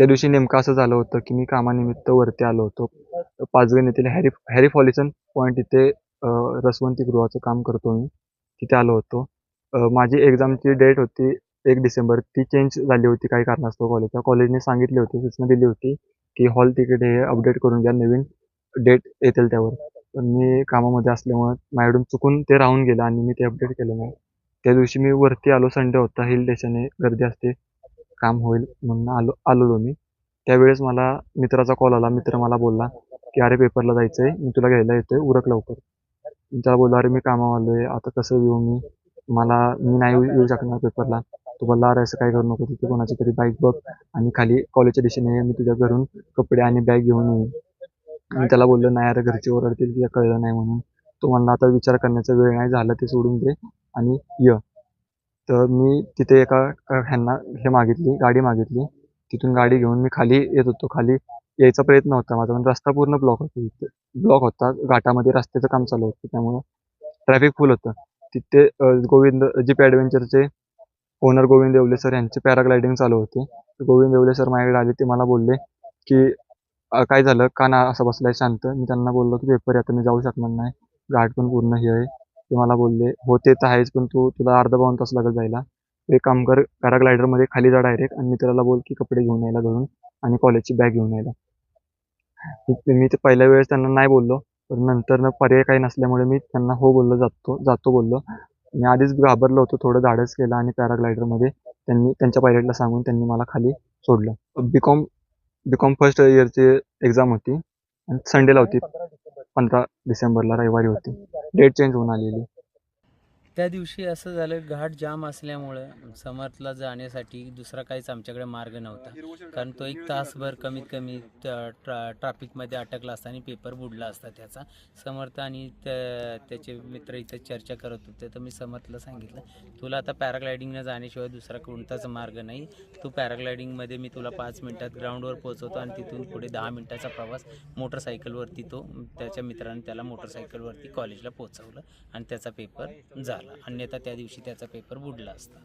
त्या दिवशी नेमकं असं झालं होतं की मी कामानिमित्त वरती आलो होतो. पाचगण येथील हॅरी हॅरी फॉलिसन पॉईंट इथे रसवंतीगृहाचं रसवंती गृहाचं काम करतो मी. तिथे आलो होतो. माझी एक्झामची डेट होती एक डिसेंबर. ती चेंज झाली होती काही कारणास्तव कॉलेजच्या कॉलेजने सांगितली होती सूचना दिली होती की हॉल तिकीट हे अपडेट करून घ्या नवीन डेट येतील त्यावर. पण मी कामामध्ये असल्यामुळे माझ्याकडून चुकून ते राहून गेलं आणि मी ते अपडेट केलं नाही. त्या दिवशी मी वरती आलो. संडे होता. हिल स्टेशन आहे गर्दी असते. काम होईल म्हणून आलो आलेलो मी. त्यावेळेस मला मित्राचा कॉल आला. मित्र मला बोलला की अरे पेपरला जायचं आहे मी तुला घ्यायला येतोय. उरक लवकर. मी त्याला बोलला अरे मी कामावर आलो आहे आता कसं येऊ मी? मला मी नाही येऊ येऊ शकणार पेपरला तू बोलला अरे असं काय करू नको. तिथे कोणाची तरी बाईक बघ आणि खाली कॉलेजच्या दिशेने मी तुझ्या घरून कपडे आणि बॅग घेऊन येईन. मी त्याला बोललो नाही अरे घरचे ओरडतील. तिला कळलं नाही म्हणून. तो म्हणला आता विचार करण्याचा वेळ नाही. झाला ते सोडून दे आणि ये. तर मी तिथे एका ह्यांना हे मागितली गाडी मागितली. तिथून गाडी घेऊन मी खाली येत होतो. खाली यायचा प्रयत्न होता माझा पण रस्ता पूर्ण ब्लॉक होता तिथे ब्लॉक होता. घाटामध्ये रस्त्याचं काम चालू होतं त्यामुळं ट्रॅफिक फुल होतं. तिथे गोविंद जीप ॲडव्हेंचरचे ओनर गोविंद देवले सर यांचे पॅराग्लायडिंग चालू होते. गोविंद देवले सर माझ्याकडे आले ते मला बोलले की काय झालं? का ना? असं बसलाय शांत. मी त्यांना बोललो की पेपर आहे आता मी जाऊ शकणार नाही. घाट पण पूर्ण हे आहे. ते मला बोलले हो ते तर आहेच पण तू तुला अर्धा पाऊण तास लागेल जायला. एक काम कर पॅराग्लायडरमध्ये खाली जा डायरेक्ट आणि मित्राला बोल की कपडे घेऊन यायला घरून आणि कॉलेजची बॅग घेऊन यायला. मी- ते पहिल्या वेळेस त्यांना नाही बोललो पण नंतर ना पर्याय काही नसल्यामुळे मी त्यांना हो बोललो जातो जातो बोललो. मी आधीच घाबरलो होतो थोडं धाडस केलं आणि पॅराग्लायडरमध्ये त्यांनी त्यांच्या पायलटला सांगून त्यांनी मला खाली सोडलं. B com B com first इयरची exam होती आणि संडेला होती पंधरा डिसेंबरला रविवारी होती. डेट चेंज होऊन आलेली. त्या दिवशी असं झालं घाट जाम असल्यामुळं समर्थला जाण्यासाठी दुसरा काहीच आमच्याकडे मार्ग नव्हता. कारण तो एक तासभर कमीत कमी त्या- ट्रा ट्राफिकमध्ये अटकला असता आणि पेपर बुडला असता त्याचा. समर्थ आणि त्या- त्याचे मित्र इथं चर्चा करत होते तर मी समर्थला सांगितलं तुला आता पॅराग्लायडिंगनं जाण्याशिवाय दुसरा कोणताच मार्ग नाही. तू पॅराग्लायडिंगमध्ये मी तुला पाच मिनिटात ग्राउंडवर पोहोचवतो आणि तिथून पुढे दहा मिनिटाचा प्रवास मोटरसायकलवरती तो त्याच्या मित्राने त्याला मोटरसायकलवरती कॉलेजला पोहोचवलं आणि त्याचा पेपर झाला. अन्यथा त्या दिवशी त्याचा पेपर बुडला असता.